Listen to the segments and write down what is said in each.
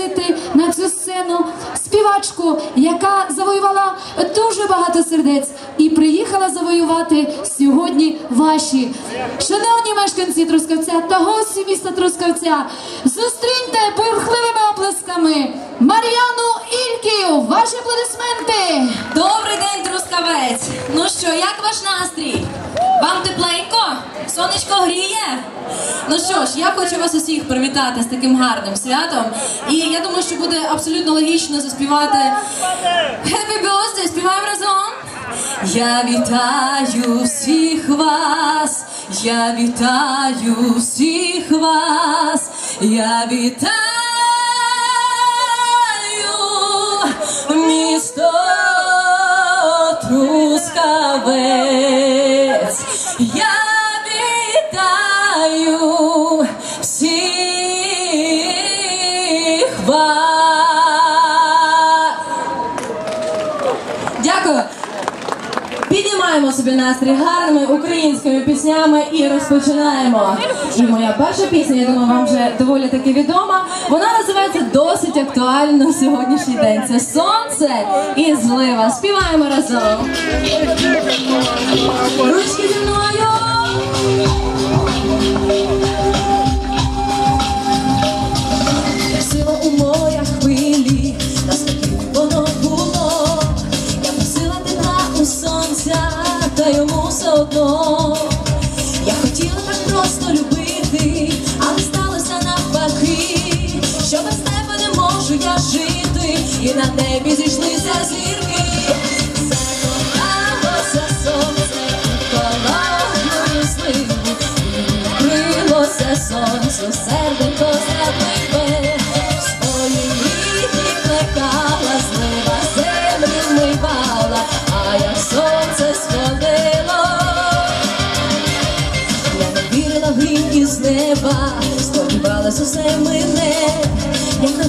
запросити на цю сцену співачку, яка завоювала дуже багато сердець і приїхала завоювати сьогодні ваші. Шановні мешканці Трускавця та гості міста Трускавця, зустріньте бурхливими оплесками Мар'яну Ільків. Ваші аплодисменти! Добрий день, Трускавець! Ну що, як ваш настрій? Вам тепленько? Сонечко гріє? Ну що ж, я хочу вас усіх привітати з таким гарним святом. І я думаю, що буде абсолютно логічно заспівати Happy Birthday! Співаємо разом! Я вітаю всіх вас, я вітаю всіх вас, я вітаю місто Трускавець. Вітаю всіх вас. Дякую. Піднімаємо собі настрій гарними українськими піснями і розпочинаємо. І моя перша пісня, я думаю, вам вже доволі таки відома. Вона називається досить актуально сьогоднішній день. Це сонце і злива. Співаємо разом. І на небі зійшлися зірки. Закохалося сонце холодну сливу, Крилося сонцю, серденько зрадливе, свої рідні плекала, злива землю вмивала, а як сонце сходило, я не вірила в грім із неба, сподівалась усе мине, як на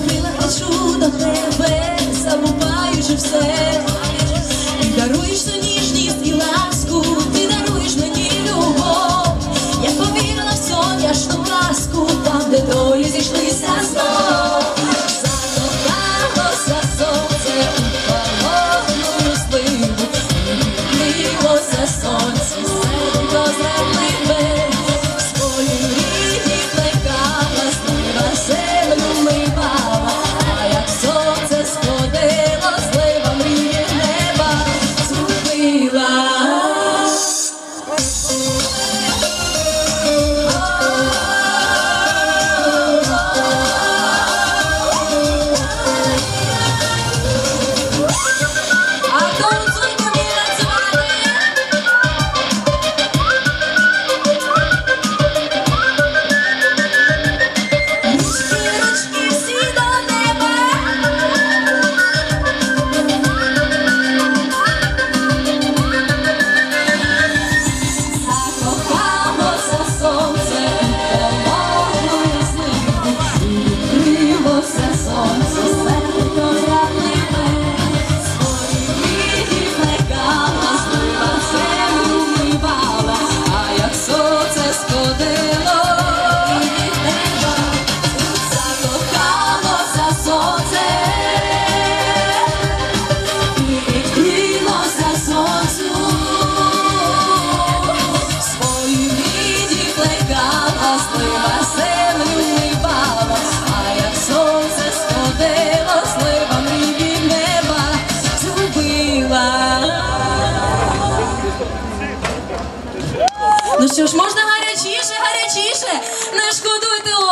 плекала,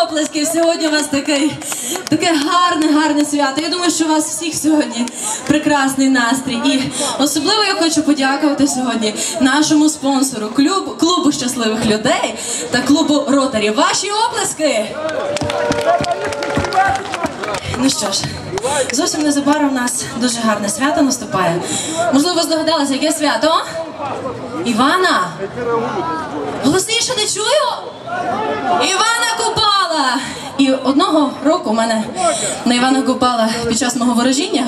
оплесків. Сьогодні у вас таке, таке гарне, гарне свято. Я думаю, що у вас всіх сьогодні прекрасний настрій. І особливо я хочу подякувати сьогодні нашому спонсору клуб, клубу щасливих людей та клубу Ротарі. Ваші оплески! Ну що ж, зовсім незабаром у нас дуже гарне свято наступає. Можливо, здогадалися, яке свято? Івана? Голосніше не чую? Івана Купала! Одного року мене на Івана Купала під час мого ворожіння